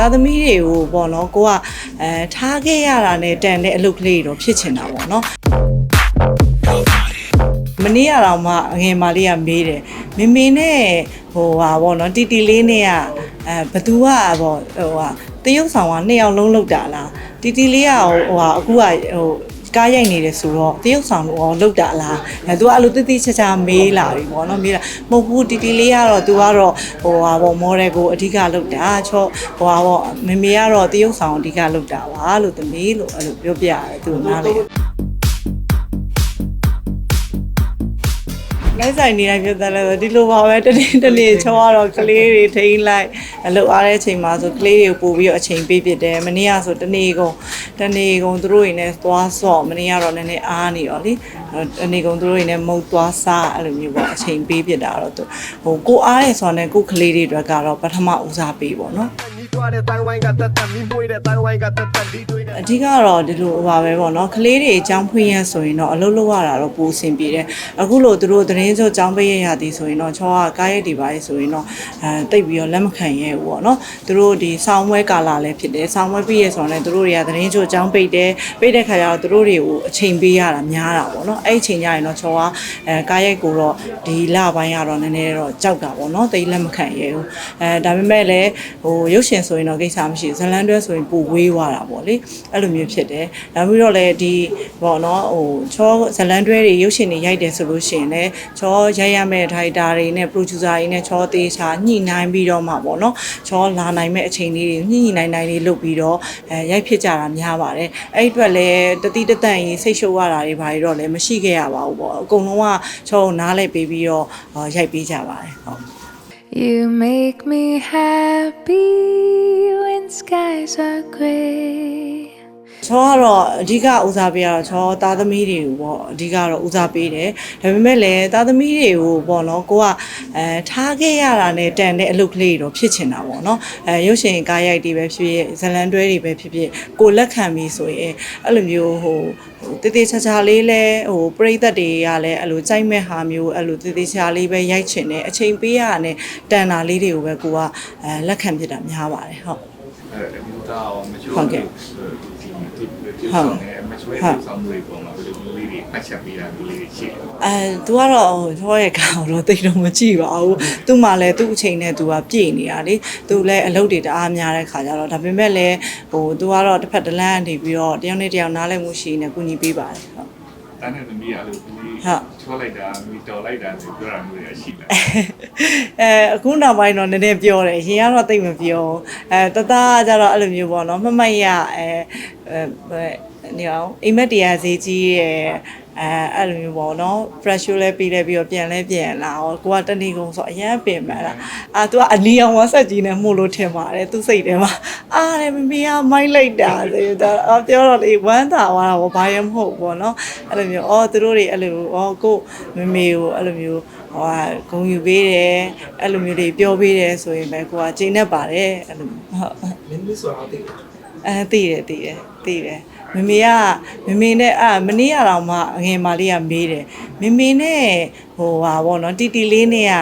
သားသမီးတွေကိုပေါ့နော်ကိုကအဲထားခဲ့ရတာနဲ့တန်တဲ့အလုပ်ကလေးတွေတော့ဖြစ်ချင်တာပေါ့နော်မနေ့ကတော့မှအငယ်မလေးကမေးတယ်မမေနဲ့ဟိုဟာပေါ့နော်တီတီလေးနဲ့ကအဲဘသူကပေါ့ဟိုဟာတရုတ်ဆောင်ကနှစ်ယောက်လုံးလောက်တာလားတီတီလေးကဟိုဟာအခုကဟို ကားရိုက်နေတယ်ဆိုတော့တရုတ်ဆောင်တော့လောက်တာလားအဲ तू ကအဲ့လိုတိတိကျကျမေးလာပြီပေါ့နော်မေးလာမဟုတ်ဘူးတီတီလေးကတော့ तू ကတော့ဟိုဟာပေါ့မော်ဒယ်ကိုအဓိကလောက်တာချောဟိုဟာပေါ့မမေကတော့တရုတ်ဆောင်အဓိကလောက်တာပါလို့သမီးလို့အဲ့လိုပြောပြရတယ်သူနားလေလိုက်ဆိုင်နေတိုင်းပြောတယ်လဲဒီလိုပါပဲတနေ့တနေ့ချောကတော့ကလေးတွေထိန်းလိုက်အလုပ်အားတဲ့အချိန်မှာဆိုကလေးတွေကိုပို့ပြီးတော့အချိန်ပေးပြတယ်မနေ့ကဆိုတနေ့ကုန် တနေ့ကုန်သူတို့တွေနဲ့သွားဆော့မနေ့ကတော့နည်းနည်းအားနေတော့လေတနေ့ကုန်သူတို့တွေနဲ့မုတ်သွားစားအဲ့လိုမျိုးပေါ့အချိန်ပေးပြတာတော့သူဟိုကိုအားရဲဆိုတော့ကိုကလေးတွေအတွက်ကတော့ပထမဦးစားပေးပေါ့နော်နီးတွားတဲ့တိုင်းဝိုင်းကတတ်တတ်မီးမွေးတဲ့တိုင်းဝိုင်းကတတ်တတ်ဒီတွေနဲ့အဓိကတော့ဒီလိုပါပဲပေါ့နော်ကလေးတွေအကြောင်းဖွင့်ရဆိုရင်တော့အလုပ်လုပ်ရတာတော့ပိုအဆင်ပြေတယ်အခုလို့သူတို့သတင်းစိုးအကြောင်းပေးရရသည်ဆိုရင်တော့ချောကကားရိုက်တွေပါလေဆိုရင်တော့အဲတိတ်ပြီးတော့လက်မခံရဲဘူးပေါ့နော်သူတို့ဒီဆောင်းဝဲကာလာလည်းဖြစ်တယ်ဆောင်းဝဲပြီးရဆိုတော့လည်းသူတို့တွေကသတင်းစိုးအကြောင်းပိတ်တယ်ပိတ်တဲ့ခါကျတော့သူတို့တွေကိုအချိန်ပေးရတာများတာပေါ့နော်အဲ့ဒီအချိန်ကျရင်တော့ချောကအဲကားရိုက်ကိုတော့ဒီလပိုင်းကတော့နည်းနည်းတော့ကြောက်တာပေါ့နော်တိတ်လက်မခံရဲဘူးအဲဒါပေမဲ့လည်းဟိုရုပ်ရှင်ဆိုရင်တော့ကိစ္စမရှိဘူးဇလန်တွဲဆိုရင်ပိုဝေးသွားတာပေါ့လေအဲ့လိုမျိုးဖြစ်တယ်ဒါပြီးတော့လည်းဒီပေါ့နော်ဟိုချောဇလန်တွဲတွေရုပ်ရှင်တွေရိုက်တယ်ဆိုလို့ရှိရင်လည်းချောရိုက်ရမယ့်ထိုက်တာတွေနဲ့ producer တွေနဲ့ချောသေးချာညှိနှိုင်းပြီးတော့မှပေါ့နော်ချောလာနိုင်မဲ့အချိန်လေးတွေညှိနှိုင်းနှိုင်းလေးလုပ်ပြီးတော့အဲရိုက်ဖြစ်ကြတာများပါတယ်အဲ့ဒီအတွက်လည်းတတိတတန့်ရင်စိတ်ရှုပ်ရတာတွေဘာတွေတော့လည်းမရှိခဲ့ရပါဘူးပေါ့အကုန်လုံးကချောကိုနားလိုက်ပေးပြီးတော့ဟောရိုက်ပေးကြပါတယ်ဟုတ် You make me happy when skies are gray. ချောကတော့အဓိကဦးစားပေးရတော့ချောသားသမီးတွေကိုပေါ့အဓိကတော့ဦးစားပေးတယ်ဒါပေမဲ့လည်းသားသမီးတွေကိုပေါ့နော်ကိုကအဲထားခဲ့ရတာနဲ့တန်တဲ့အလုပ်ကလေးတွေတော့ဖြစ်ချင်တာပေါ့နော်အဲရုပ်ရှင်ကားရိုက်တွေပဲဖြစ်ဖြစ်ဇလန်တွဲတွေပဲဖြစ်ဖြစ်ကိုလက်ခံပြီးဆိုရင်အဲ့လိုမျိုးဟိုဟိုတေးသေးချာချာလေးလဲဟိုပရိသတ်တွေကလည်းအဲ့လိုကြိုက်မဲ့ဟာမျိုးအဲ့လိုတေးသေးချာလေးပဲရိုက်ချင်တယ်အချိန်ပေးရတာနဲ့တန်တာလေးတွေကိုပဲကိုကအဲလက်ခံဖြစ်တာများပါတယ်ဟုတ်အဲ့ဒီတော့ရောမချိုးဟုတ်ကဲ့ ဒီဒီဒီဆောင်နေမချိုးတဲ့ဆောင်တွေပုံမှာဘယ်လိုလေးတွေပတ်ချက်ပေးတာမျိုးလေးရှိတယ် အဲ तू ကတော့ဟိုချောရဲ့ကောင်တော့တိတ်တော့မကြည့်ပါဘူး။ तू မှလည်းသူ့အချိန်နဲ့ तू ကပြည့်နေတာလေ။ तू လည်းအလုပ်တွေတအားများတဲ့ခါကျတော့ဒါပေမဲ့လည်းဟို तू ကတော့တစ်ဖက်တစ်လမ်းကနေပြီးတော့တယောက်နဲ့တယောက်နားလည်မှုရှိနေကူညီပေးပါတယ်ဟုတ် တန်းတဲ့သမီးကလည်းဒီဟုတ်ချိုးလိုက်တာမီတော်လိုက်တာဆိုပြောတာမျိုးတွေရှိတယ်အဲအခုနောက်ပိုင်းတော့နည်းနည်းပြောတယ်ရင်ကတော့တိတ်မပြောဘူးအဲတသားကကြတော့အဲ့လိုမျိုးပေါ့နော်မမတ်ရအဲအဲနေအောင်အိမ်မက်တရားဈေးကြီးရဲ့ အဲအဲ့လိုမျိုးပေါ့နော် pressure လဲပြီးလဲပြီးတော့ပြန်လဲပြန်လာဟောကိုကတဏီကုံဆိုအရန်ပင်မှန်လားအာ तू ကအနီအောင်ဝဆက်ကြီးနဲ့မှုလို့ထင်ပါတယ်သူစိတ်ထဲမှာအားတယ်မမေကမိုက်လိုက်တာဆိုတော့အော်ပြောတော့လေဝမ်းသာသွားတာပေါ့ဘာရမဟုတ်ပေါ့နော်အဲ့လိုမျိုးအော်သူတို့တွေအဲ့လိုအော်ကိုမမေကိုအဲ့လိုမျိုးဟိုဟာဂုံယူပေးတယ်အဲ့လိုမျိုးတွေပြောပေးတယ်ဆိုရင်ပဲကိုကချိန်နဲ့ပါတယ်အဲ့လိုဟုတ်မင်းမျိုးဆိုတော့သိတယ်အဲသိတယ်သိတယ်သိတယ် မမေကမမေနဲ့အာမနေ့ကတော့မှအငယ်မလေးကမေးတယ်မမေနဲ့ဟိုဟာပေါ့နော်တီတီလေးနဲ့က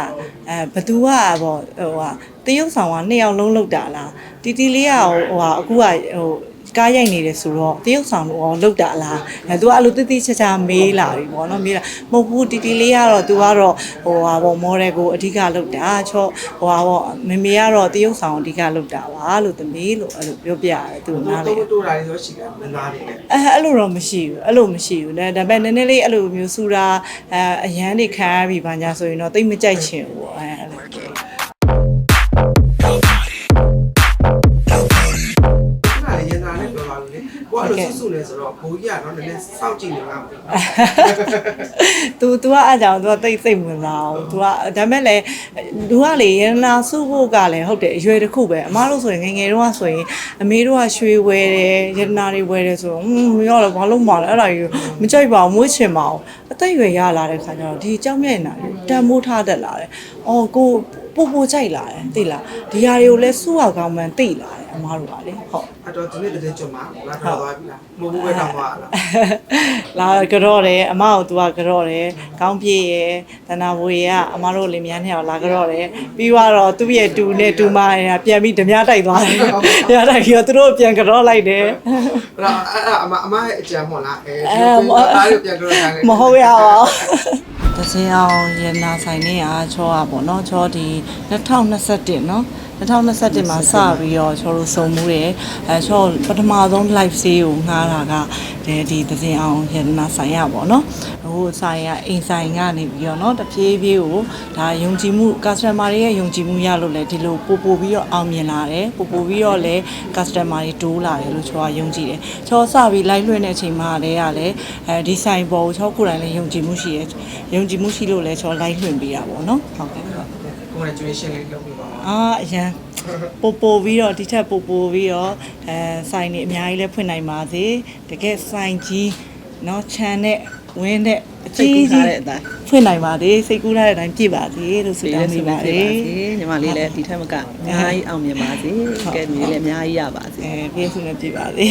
အဲဘသူကပေါ့ဟိုဟာတရုတ်ဆောင်ကနှစ်ယောက်လုံးလောက်တာလားတီတီလေးကဟိုဟာအခုကဟို ကားရိုက်နေတယ်ဆိုတော့တရုတ်ဆောင်တော့လောက်တာလားအဲ तू ကအဲ့လိုတိတိကျကျမေးလာပြီပေါ့နော်မေးလာမဟုတ်ဘူးတီတီလေးကတော့ तू ကတော့ဟိုဟာပေါ့မော်ဒယ်ကိုအဓိကလောက်တာချောဟိုဟာပေါ့မမေကတော့တရုတ်ဆောင်အဓိကလောက်တာပါလို့သမီးလို့အဲ့လိုပြောပြရတယ်သူနားလေတိုးတိုးတာတွေဆိုရှိတယ်မင်းသားတွေနဲ့အဲအဲ့လိုတော့မရှိဘူးအဲ့လိုမရှိဘူးလေဒါပေမဲ့နည်းနည်းလေးအဲ့လိုမျိုးစူတာအဲအရန်တွေခံရပြီဘာညာဆိုရင်တော့တိတ်မကြိုက်ချင်ဘူးပေါ့အဲအဲ့လိုခဏလေး လေကိုကအဲ့လိုစုစုနေဆိုတော့ဘိုးကြီးကတော့နည်းနည်းစောင့်ကြည့်နေမှာမဟုတ်ဘူး तू तू ကအားကြောင့် तू ကတိတ်စိတ်ဝင်စားအောင် तू ကဒါပေမဲ့လည်း तू ကလေရနာစုဖို့ကလည်းဟုတ်တယ်အရွယ်တစ်ခုပဲအမားတို့ဆိုရင်ငယ်ငယ်တုန်းကဆိုရင်အမေတို့ကရွှေဝယ်တယ်ရတနာတွေဝယ်တယ်ဆိုတော့ဟွန်းမရောတော့ဘာလို့မှလဲအဲ့ဒါကြီးမကြိုက်ပါဘူးမွေးချင်ပါဘူးအသက်အရွယ်ရလာတဲ့ခါကျတော့ဒီကြောက်မြတ်နေတာတန်မိုးထားတတ်လာတယ်အော်ကို ပူပူကြိုက်လာတယ်သိလားဒီဟာတွေကိုလဲစုအောင်ကောင်းမှန်သိလာတယ်အမားတို့ကလေဟုတ်အဲ့တော့ဒီနေ့တည်းကျွတ်မှာလာထားသွားပြီလားမဟုတ်ဘူးပဲတော့သွားလားလာကြော့တယ်အမကိုသူကကြော့တယ်ကောင်းပြေးရယ်တနာဘွေရကအမတို့လင်မြန်းနှစ်ယောက်လာကြော့တယ်ပြီးတော့သူ့ရဲ့တူနဲ့တူမရပြန်ပြီးဓမြတိုက်သွားတယ်ဓမြတိုက်ပြီးတော့သူတို့ပြန်ကြော့လိုက်တယ်အဲ့တော့အဲ့အမအမရဲ့အကြံမဟုတ်လားအဲအဲအားရပြန်ကြတော့ထားတယ်မဟုတ်ရပါဘူး တစင်အောင်ရနာဆိုင်နေအားချောอ่ะပေါ့เนาะချောဒီ2021เนาะ 2021မှာစပြီးတော့ချောတို့စုံမှုတယ်အဲချောပထမဆုံး live sale ကိုငှားတာကဒီဒီတစင်အောင်ရနာဆိုင်ရပေါ့เนาะဟိုဆိုင်ရအိမ်ဆိုင်ကနေပြီးတော့เนาะတပြေးပြေးကိုဒါယုံကြည်မှု customer တွေရဲ့ယုံကြည်မှုရလို့လဲဒီလိုပို့ပို့ပြီးတော့အောင်မြင်လာတယ်ပို့ပို့ပြီးတော့လဲ customer တွေတိုးလာတယ်လို့ချောကယုံကြည်တယ်ချောစပြီး live လွှင့်တဲ့အချိန်မှာလည်းကလည်းအဲဒီဆိုင်ပေါ်ကိုချောကိုယ်တိုင်လည်းယုံကြည်မှုရှိတယ်ယုံကြည်မှုရှိလို့လဲချော live လွှင့်ပေးတာပေါ့เนาะဟုတ်ကဲ့ဟုတ် congratulation လေးလုပ်ပြီးပါပါ အာအရန်ပို့ပို့ပြီးတော့ဒီထက်ပို့ပို့ပြီးတော့အဲဆိုင်နေအများကြီးလဲဖွင့်နိုင်ပါစေတကယ်ဆိုင်ကြီးเนาะခြံနဲ့ဝင်းနဲ့အကြီးကြီးဖွင့်နိုင်ပါစေစိတ်ကူးထားတဲ့အတိုင်းပြည့်ပါစေလို့ဆု ဒီ တော လည်း င်း စီ ပေး ပါ ပါ စေ စေ ညီမလေးလည်းဒီထက်မကအများကြီးအောင်မြင်ပါစေကဲညီလေးလည်းအများကြီးရပါစေ အဲပြည့်စုံနဲ့ပြည့်ပါစေ